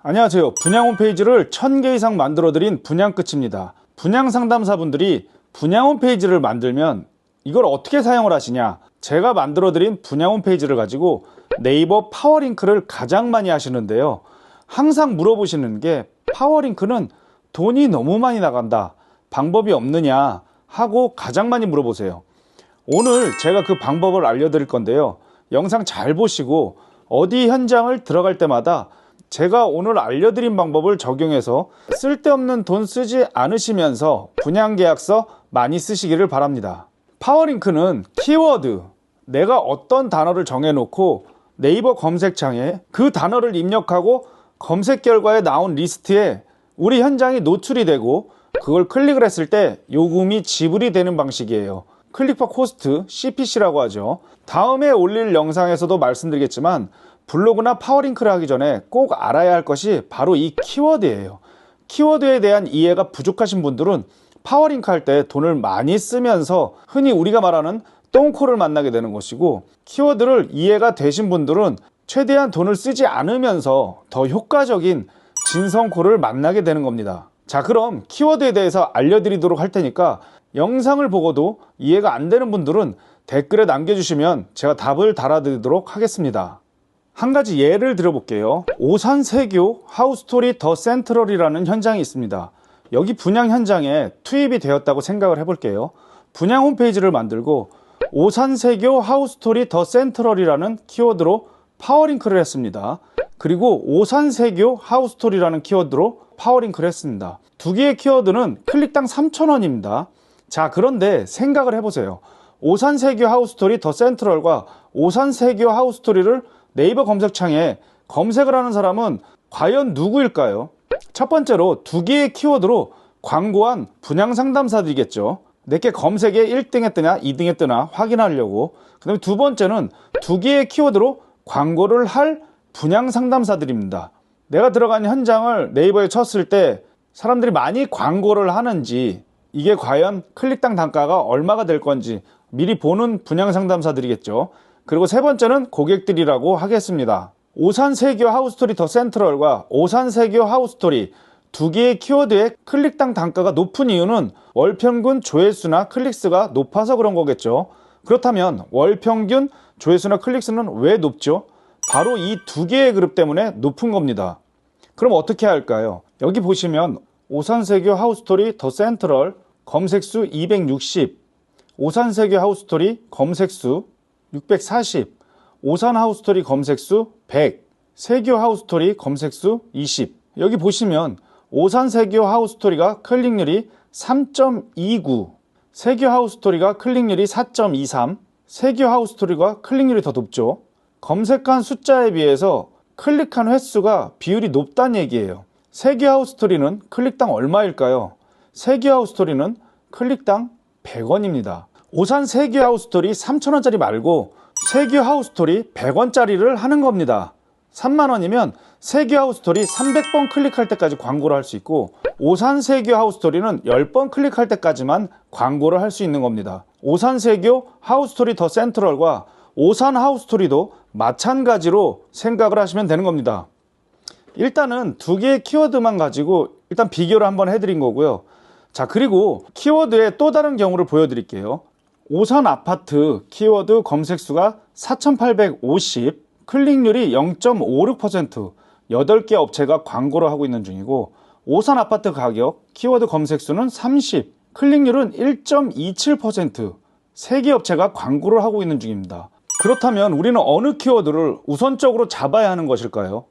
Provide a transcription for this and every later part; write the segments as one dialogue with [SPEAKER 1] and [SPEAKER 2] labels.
[SPEAKER 1] 안녕하세요. 분양 홈페이지를 1000개 이상 만들어 드린 분양 끝입니다. 분양 상담사분들이 분양 홈페이지를 만들면 이걸 어떻게 사용을 하시냐? 제가 만들어 드린 분양 홈페이지를 가지고 네이버 파워링크를 가장 많이 하시는데요. 항상 물어보시는 게 파워링크는 돈이 너무 많이 나간다. 방법이 없느냐? 하고 가장 많이 물어보세요. 오늘 제가 그 방법을 알려드릴 건데요. 영상 잘 보시고 어디 현장을 들어갈 때마다 제가 오늘 알려드린 방법을 적용해서 쓸데없는 돈 쓰지 않으시면서 분양계약서 많이 쓰시기를 바랍니다. 파워링크는 키워드, 내가 어떤 단어를 정해놓고 네이버 검색창에 그 단어를 입력하고 검색 결과에 나온 리스트에 우리 현장이 노출이 되고 그걸 클릭을 했을 때 요금이 지불이 되는 방식이에요. 클릭퍼 코스트 CPC라고 하죠. 다음에 올릴 영상에서도 말씀드리겠지만 블로그나 파워링크를 하기 전에 꼭 알아야 할 것이 바로 이 키워드예요. 키워드에 대한 이해가 부족하신 분들은 파워링크 할 때 돈을 많이 쓰면서 흔히 우리가 말하는 똥코를 만나게 되는 것이고 키워드를 이해가 되신 분들은 최대한 돈을 쓰지 않으면서 더 효과적인 진성코를 만나게 되는 겁니다. 자, 그럼 키워드에 대해서 알려드리도록 할 테니까 영상을 보고도 이해가 안 되는 분들은 댓글에 남겨주시면 제가 답을 달아드리도록 하겠습니다. 한 가지 예를 들어볼게요. 오산 세교 하우스토리 더 센트럴이라는 현장이 있습니다. 여기 분양 현장에 투입이 되었다고 생각을 해볼게요. 분양 홈페이지를 만들고 오산 세교 하우스토리 더 센트럴이라는 키워드로 파워링크를 했습니다. 그리고 오산 세교 하우스토리라는 키워드로 파워링크를 했습니다. 두 개의 키워드는 클릭당 3,000원입니다. 자, 그런데 생각을 해보세요. 오산 세교 하우스토리 더 센트럴과 오산 세교 하우스토리를 네이버 검색창에 검색을 하는 사람은 과연 누구일까요? 첫 번째로 두 개의 키워드로 광고한 분양 상담사들이겠죠. 내게 검색에 1등 했더냐 2등 했더냐 확인하려고. 그 다음에 두 번째는 두 개의 키워드로 광고를 할 분양 상담사들입니다. 내가 들어간 현장을 네이버에 쳤을 때 사람들이 많이 광고를 하는지 이게 과연 클릭당 단가가 얼마가 될 건지 미리 보는 분양 상담사들이겠죠. 그리고 세 번째는 고객들이라고 하겠습니다. 오산 세교 하우스토리 더 센트럴과 오산 세교 하우스토리 두 개의 키워드의 클릭당 단가가 높은 이유는 월 평균 조회수나 클릭수가 높아서 그런 거겠죠. 그렇다면 월 평균 조회수나 클릭수는 왜 높죠? 바로 이 두 개의 그룹 때문에 높은 겁니다. 그럼 어떻게 할까요? 여기 보시면 오산세교 하우스토리 더 센트럴 검색수 260, 오산세교 하우스토리 검색수 640, 오산 하우스토리 검색수 100, 세교 하우스토리 검색수 20. 여기 보시면 오산 세교 하우스토리가 클릭률이 3.29, 세교 하우스토리가 클릭률이 4.23, 세교 하우스토리가 클릭률이 더 높죠. 검색한 숫자에 비해서 클릭한 횟수가 비율이 높다는 얘기예요. 세교 하우스토리는 클릭당 얼마일까요? 세교 하우스토리는 클릭당 100원입니다. 오산 세교 하우스토리 3,000원짜리 말고 세교 하우스토리 100원짜리를 하는 겁니다. 3만원이면 세교 하우스토리 300번 클릭할 때까지 광고를 할 수 있고 오산 세교 하우스토리는 10번 클릭할 때까지만 광고를 할 수 있는 겁니다. 오산 세교 하우스토리 더 센트럴과 오산 하우스토리도 마찬가지로 생각을 하시면 되는 겁니다. 일단은 두 개의 키워드만 가지고 일단 비교를 한번 해드린 거고요. 자, 그리고 키워드의 또 다른 경우를 보여드릴게요. 오산 아파트 키워드 검색수가 4,850, 클릭률이 0.56%, 8개 업체가 광고를 하고 있는 중이고, 오산 아파트 가격 키워드 검색수는 30, 클릭률은 1.27%, 3개 업체가 광고를 하고 있는 중입니다. 그렇다면 우리는 어느 키워드를 우선적으로 잡아야 하는 것일까요?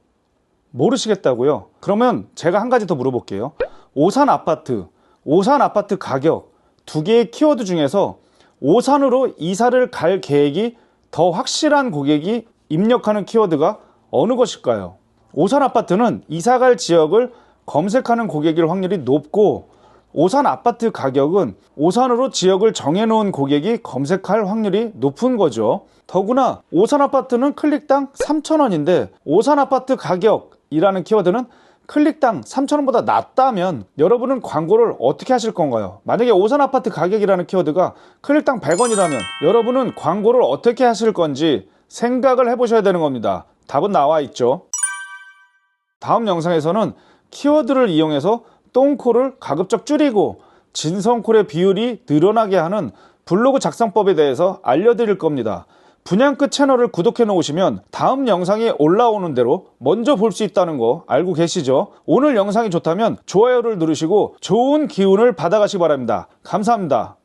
[SPEAKER 1] 모르시겠다고요? 그러면 제가 한 가지 더 물어볼게요. 오산 아파트, 오산 아파트 가격 두 개의 키워드 중에서 오산으로 이사를 갈 계획이 더 확실한 고객이 입력하는 키워드가 어느 것일까요? 오산 아파트는 이사 갈 지역을 검색하는 고객일 확률이 높고 오산 아파트 가격은 오산으로 지역을 정해놓은 고객이 검색할 확률이 높은 거죠. 더구나 오산 아파트는 클릭당 3,000원인데 오산 아파트 가격이라는 키워드는 클릭당 3,000원보다 낮다면 여러분은 광고를 어떻게 하실 건가요? 만약에 오산 아파트 가격이라는 키워드가 클릭당 100원이라면 여러분은 광고를 어떻게 하실 건지 생각을 해보셔야 되는 겁니다. 답은 나와 있죠. 다음 영상에서는 키워드를 이용해서 똥콜을 가급적 줄이고 진성콜의 비율이 늘어나게 하는 블로그 작성법에 대해서 알려드릴 겁니다. 분양끝 채널을 구독해 놓으시면 다음 영상이 올라오는 대로 먼저 볼 수 있다는 거 알고 계시죠? 오늘 영상이 좋다면 좋아요를 누르시고 좋은 기운을 받아가시기 바랍니다. 감사합니다.